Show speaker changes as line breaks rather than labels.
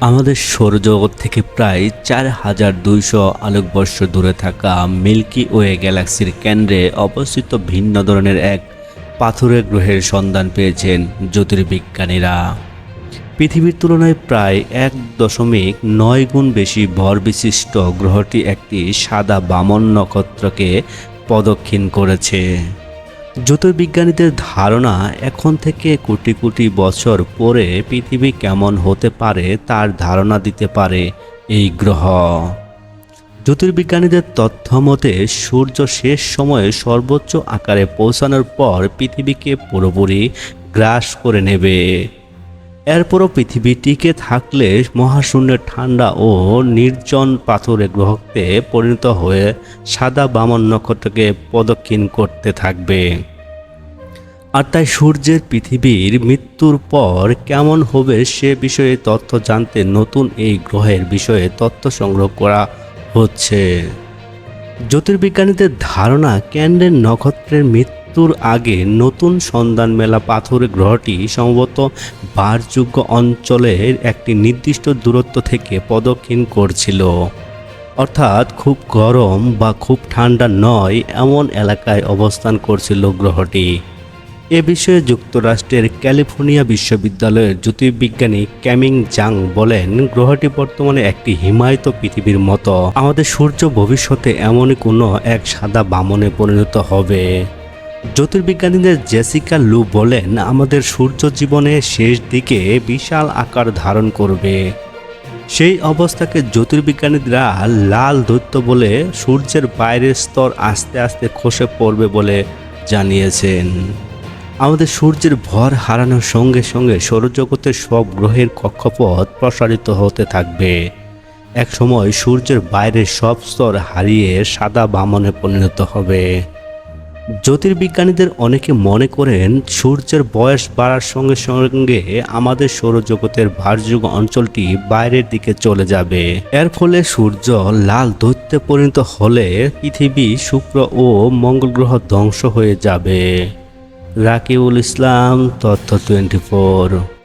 আমাদের সৌরজগৎ থেকে প্রায় চার হাজার দুইশো আলোকবর্ষ দূরে থাকা মিল্কি ওয়ে গ্যালাক্সির কেন্দ্রে অবস্থিত ভিন্ন ধরনের এক পাথুরে গ্রহের সন্ধান পেয়েছেন জ্যোতির্বিজ্ঞানীরা। পৃথিবীর তুলনায় প্রায় এক দশমিক নয় গুণ বেশি ভর বিশিষ্ট গ্রহটি একটি সাদা বামন নক্ষত্রকে প্রদক্ষিণ করেছে। জ্যোতির্বিজ্ঞানীদের ধারণা এখন থেকে কোটি কোটি বছর পরে পৃথিবী কেমন হতে পারে তার ধারণা দিতে পারে এই গ্রহ। জ্যোতির্বিজ্ঞানীদের তথ্য মতে, সূর্য শেষ সময়ে সর্বোচ্চ আকারে পৌঁছানোর পর পৃথিবীকে পুরোপুরি গ্রাস করে নেবে। এরপরও পৃথিবী টিকে থাকলে মহাশূন্যের ঠান্ডা ও নির্জন পাথরে গ্রহতে পরিণত হয়ে সাদা বামন নক্ষত্রকে প্রদক্ষিণ করতে থাকবে। আর তাই সূর্যের পৃথিবীর মৃত্যুর পর কেমন হবে সে বিষয়ে তথ্য জানতে নতুন এই গ্রহের বিষয়ে তথ্য সংগ্রহ করা হচ্ছে। জ্যোতির্বিজ্ঞানীদের ধারণা ক্যান্ডের নক্ষত্রের মৃত্যুর আগে নতুন সন্ধান মেলা পাথরের গ্রহটি সম্ভবত বারযোগ্য অঞ্চলের একটি নির্দিষ্ট দূরত্ব থেকে প্রদক্ষিণ করছিল। অর্থাৎ খুব গরম বা খুব ঠান্ডা নয় এমন এলাকায় অবস্থান করছিল গ্রহটি। এ বিষয়ে যুক্তরাষ্ট্রের ক্যালিফোর্নিয়া বিশ্ববিদ্যালয়ের জ্যোতির্বিজ্ঞানী ক্যামিং জাং বলেন, গ্রহটি বর্তমানে একটি হিমায়িত পৃথিবীর মতো। আমাদের সূর্য ভবিষ্যতে এমনই কোনো এক সাদা বামনে পরিণত হবে। জ্যোতির্বিজ্ঞানীদের জেসিকা লু বলেন, আমাদের সূর্য জীবনের শেষ দিকে বিশাল আকার ধারণ করবে। সেই অবস্থাকে জ্যোতির্বিজ্ঞানীরা লাল দৈত্য বলে সূর্যের বাইরের স্তর আস্তে আস্তে খসে পড়বে বলে জানিয়েছেন। আমাদের সূর্যের ভর হারানোর সঙ্গে সঙ্গে সৌরজগতের সব গ্রহের কক্ষপথ প্রসারিত হতে থাকবে। এক সময় সূর্যের বাইরের সব স্তর হারিয়ে সাদা বামনে পরিণত হবে। জ্যোতির্বিজ্ঞানীদের অনেকে মনে করেন সূর্যের বয়স বাড়ার সঙ্গে সঙ্গে আমাদের সৌরজগতের ভারযুগ অঞ্চলটি বাইরের দিকে চলে যাবে। এর ফলে সূর্য লাল দৈত্যে পরিণত হলে পৃথিবী শুক্র ও মঙ্গল গ্রহ ধ্বংস হয়ে যাবে। রাকিউল ইসলাম, তথ্য টোয়েন্টি ফোর।